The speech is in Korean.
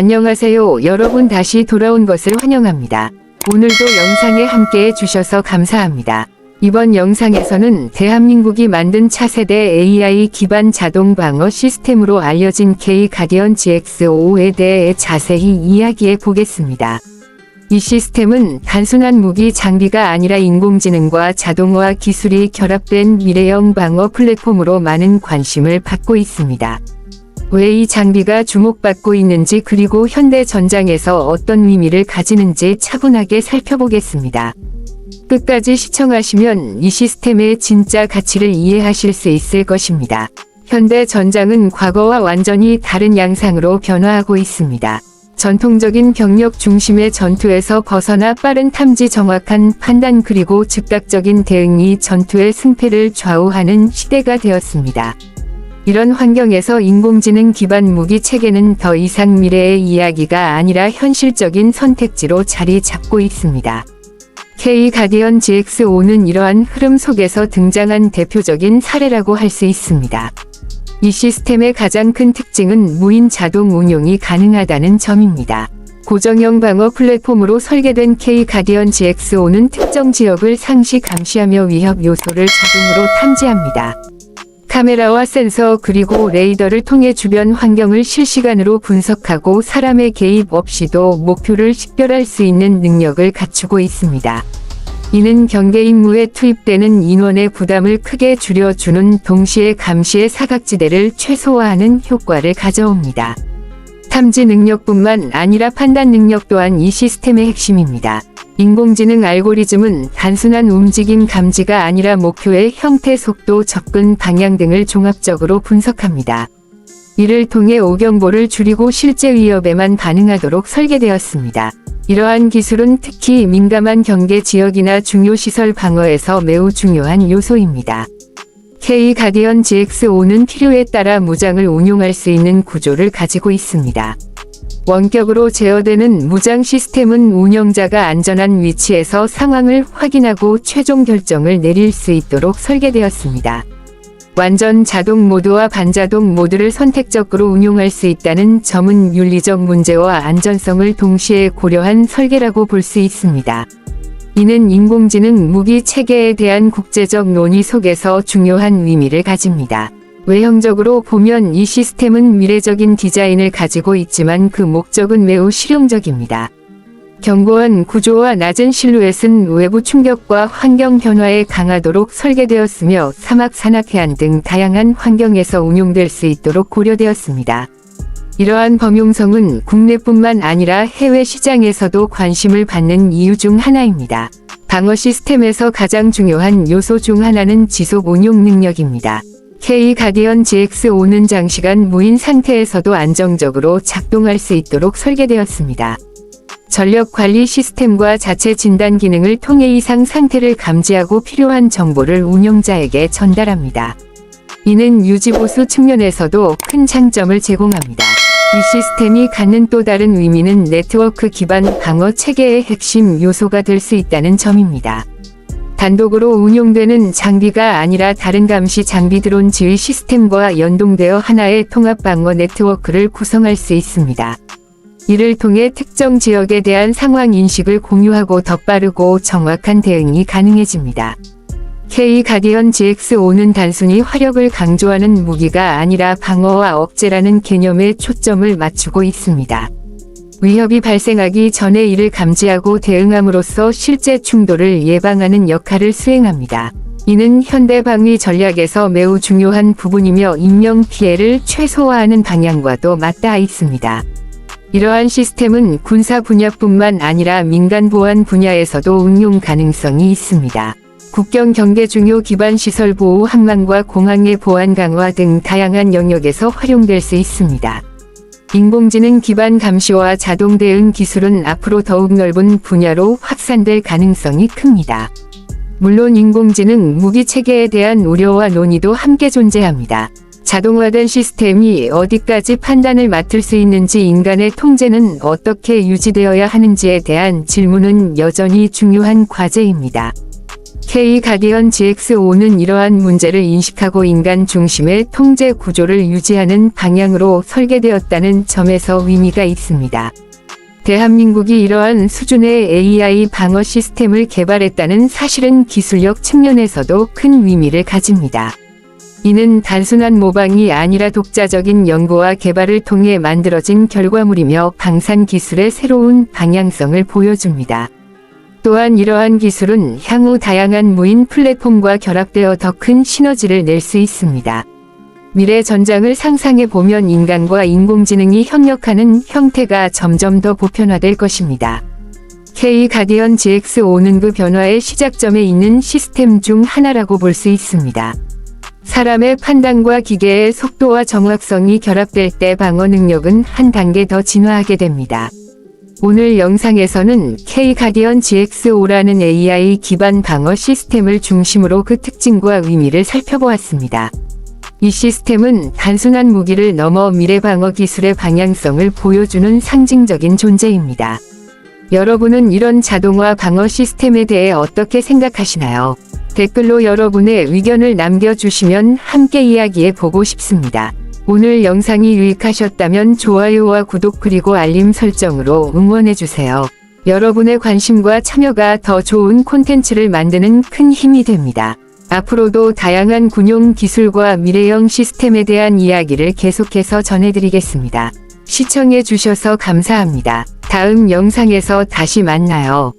안녕하세요. 여러분 다시 돌아온 것을 환영합니다. 오늘도 영상에 함께 해 주셔서 감사합니다. 이번 영상에서는 대한민국이 만든 차세대 AI 기반 자동 방어 시스템으로 알려진 K 가디언 GX5에 대해 자세히 이야기해 보겠습니다. 이 시스템은 단순한 무기 장비가 아니라 인공지능과 자동화 기술이 결합된 미래형 방어 플랫폼으로 많은 관심을 받고 있습니다. 왜 이 장비가 주목받고 있는지 그리고 현대 전장에서 어떤 의미를 가지는지 차분하게 살펴보겠습니다. 끝까지 시청하시면 이 시스템의 진짜 가치를 이해하실 수 있을 것입니다. 현대 전장은 과거와 완전히 다른 양상으로 변화하고 있습니다. 전통적인 병력 중심의 전투에서 벗어나 빠른 탐지 정확한 판단 그리고 즉각적인 대응이 전투의 승패를 좌우하는 시대가 되었습니다. 이런 환경에서 인공지능 기반 무기 체계는 더 이상 미래의 이야기가 아니라 현실적인 선택지로 자리 잡고 있습니다. K 가디언 GX5는 이러한 흐름 속에서 등장한 대표적인 사례라고 할 수 있습니다. 이 시스템의 가장 큰 특징은 무인 자동 운용이 가능하다는 점입니다. 고정형 방어 플랫폼으로 설계된 K 가디언 GX5는 특정 지역을 상시 감시하며 위협 요소를 자동으로 탐지합니다. 카메라와 센서 그리고 레이더를 통해 주변 환경을 실시간으로 분석하고 사람의 개입 없이도 목표를 식별할 수 있는 능력을 갖추고 있습니다. 이는 경계 임무에 투입되는 인원의 부담을 크게 줄여주는 동시에 감시의 사각지대를 최소화하는 효과를 가져옵니다. 탐지 능력뿐만 아니라 판단 능력 또한 이 시스템의 핵심입니다. 인공지능 알고리즘은 단순한 움직임 감지가 아니라 목표의 형태, 속도, 접근 방향 등을 종합적으로 분석합니다. 이를 통해 오경보를 줄이고 실제 위협에만 반응하도록 설계되었습니다. 이러한 기술은 특히 민감한 경계 지역이나 중요 시설 방어에서 매우 중요한 요소입니다. K 가디언 GX5는 필요에 따라 무장을 운용할 수 있는 구조를 가지고 있습니다. 원격으로 제어되는 무장 시스템은 운영자가 안전한 위치에서 상황을 확인하고 최종 결정을 내릴 수 있도록 설계되었습니다. 완전 자동 모드와 반자동 모드를 선택적으로 운용할 수 있다는 점은 윤리적 문제와 안전성을 동시에 고려한 설계라고 볼 수 있습니다. 이는 인공지능 무기 체계에 대한 국제적 논의 속에서 중요한 의미를 가집니다. 외형적으로 보면 이 시스템은 미래적인 디자인을 가지고 있지만 그 목적은 매우 실용적입니다. 견고한 구조와 낮은 실루엣은 외부 충격과 환경 변화에 강하도록 설계되었으며 사막 산악 해안 등 다양한 환경에서 운용될 수 있도록 고려되었습니다. 이러한 범용성은 국내뿐만 아니라 해외 시장에서도 관심을 받는 이유 중 하나입니다. 방어 시스템에서 가장 중요한 요소 중 하나는 지속 운용 능력입니다. K 가디언 GX5는 장시간 무인 상태에서도 안정적으로 작동할 수 있도록 설계되었습니다. 전력 관리 시스템과 자체 진단 기능을 통해 이상 상태를 감지하고 필요한 정보를 운용자에게 전달합니다. 이는 유지보수 측면에서도 큰 장점을 제공합니다. 이 시스템이 갖는 또 다른 의미는 네트워크 기반 방어 체계의 핵심 요소가 될 수 있다는 점입니다. 단독으로 운용되는 장비가 아니라 다른 감시 장비 드론 지휘 시스템과 연동되어 하나의 통합 방어 네트워크를 구성할 수 있습니다. 이를 통해 특정 지역에 대한 상황 인식을 공유하고 더 빠르고 정확한 대응이 가능해집니다. K 가디언 GX5는 단순히 화력을 강조하는 무기가 아니라 방어와 억제라는 개념에 초점을 맞추고 있습니다. 위협이 발생하기 전에 이를 감지하고 대응함으로써 실제 충돌을 예방하는 역할을 수행합니다. 이는 현대 방위 전략에서 매우 중요한 부분이며 인명 피해를 최소화하는 방향과도 맞닿아 있습니다. 이러한 시스템은 군사 분야뿐만 아니라 민간 보안 분야에서도 응용 가능성이 있습니다. 국경 경계 중요 기반 시설 보호 항만과 공항의 보안 강화 등 다양한 영역에서 활용될 수 있습니다. 인공지능 기반 감시와 자동 대응 기술은 앞으로 더욱 넓은 분야로 확산될 가능성이 큽니다. 물론 인공지능 무기 체계에 대한 우려와 논의도 함께 존재합니다. 자동화된 시스템이 어디까지 판단을 맡을 수 있는지 인간의 통제는 어떻게 유지되어야 하는지에 대한 질문은 여전히 중요한 과제입니다. K 가디언 GX5는 이러한 문제를 인식하고 인간 중심의 통제 구조를 유지하는 방향으로 설계되었다는 점에서 의미가 있습니다. 대한민국이 이러한 수준의 AI 방어 시스템을 개발했다는 사실은 기술력 측면에서도 큰 의미를 가집니다. 이는 단순한 모방이 아니라 독자적인 연구와 개발을 통해 만들어진 결과물이며 방산 기술의 새로운 방향성을 보여줍니다. 또한 이러한 기술은 향후 다양한 무인 플랫폼과 결합되어 더 큰 시너지를 낼 수 있습니다. 미래 전장을 상상해 보면 인간과 인공지능이 협력하는 형태가 점점 더 보편화될 것입니다. K 가디언 GX5는 그 변화의 시작점에 있는 시스템 중 하나라고 볼 수 있습니다. 사람의 판단과 기계의 속도와 정확성이 결합될 때 방어 능력은 한 단계 더 진화하게 됩니다. 오늘 영상에서는 K 가디언 GX5라는 AI 기반 방어 시스템을 중심으로 그 특징과 의미를 살펴보았습니다. 이 시스템은 단순한 무기를 넘어 미래 방어 기술의 방향성을 보여주는 상징적인 존재입니다. 여러분은 이런 자동화 방어 시스템에 대해 어떻게 생각하시나요? 댓글로 여러분의 의견을 남겨주시면 함께 이야기해 보고 싶습니다. 오늘 영상이 유익하셨다면 좋아요와 구독 그리고 알림 설정으로 응원해주세요. 여러분의 관심과 참여가 더 좋은 콘텐츠를 만드는 큰 힘이 됩니다. 앞으로도 다양한 군용 기술과 미래형 시스템에 대한 이야기를 계속해서 전해드리겠습니다. 시청해주셔서 감사합니다. 다음 영상에서 다시 만나요.